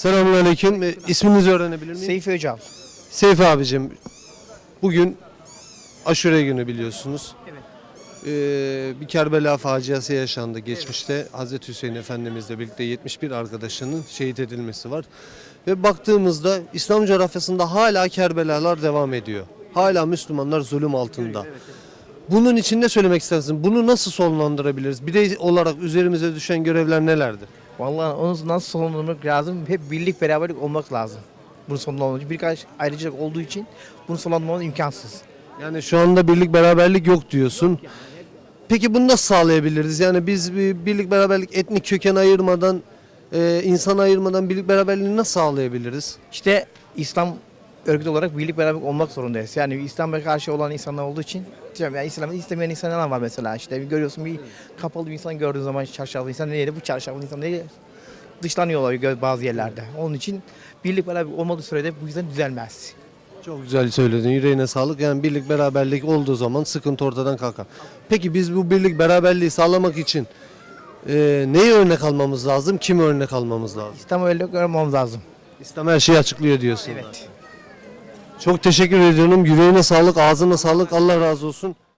Selamünaleyküm. E, İsminizi öğrenebilir miyim? Seyfi Öcal. Seyfi abicim. Bugün aşure günü biliyorsunuz. Evet. Ee, bir Kerbela faciası yaşandı geçmişte. Hazreti Hüseyin Efendimizle birlikte 71 arkadaşının şehit edilmesi var. Ve baktığımızda İslam coğrafyasında hala Kerbelalar devam ediyor. Hala Müslümanlar zulüm altında. Bunun için ne söylemek istersin? Bunu nasıl sonlandırabiliriz? Birey olarak üzerimize düşen görevler nelerdir? Vallahi onu nasıl sonlandırmak lazım? Hep birlik beraberlik olmak lazım. Bunu sonlandırmak için. Birkaç ayrıcalık olduğu için bunu sonlandırmamız imkansız. Yani şu anda birlik beraberlik yok diyorsun. Peki bunu nasıl sağlayabiliriz? Yani biz bir birlik beraberlik etnik köken ayırmadan, e, insan ayırmadan birlik beraberliğini nasıl sağlayabiliriz? İşte İslam örgütü olarak birlik beraberlik olmak zorundayız. Yani İslam'a karşı olan insanlar olduğu için yani İslam'ı istemeyen insanlar var mesela işte görüyorsun bir kapalı bir insan gördüğün zaman çarşaflı insan neydi bu çarşaflı insan neydi dışlanıyorlar bazı yerlerde. Onun için birlik beraberlik olmadığı sürede bu yüzden düzelmez. Çok güzel söyledin. Yüreğine sağlık. Yani birlik beraberlik olduğu zaman sıkıntı ortadan kalkar. Peki biz bu birlik beraberliği sağlamak için e, neyi örnek almamız lazım? Kimi örnek almamız lazım? İslam'ı öyle görmemiz lazım. İslam her şeyi açıklıyor diyorsun. Evet. Çok teşekkür ediyorum. Yüreğine sağlık, ağzına sağlık. Allah razı olsun.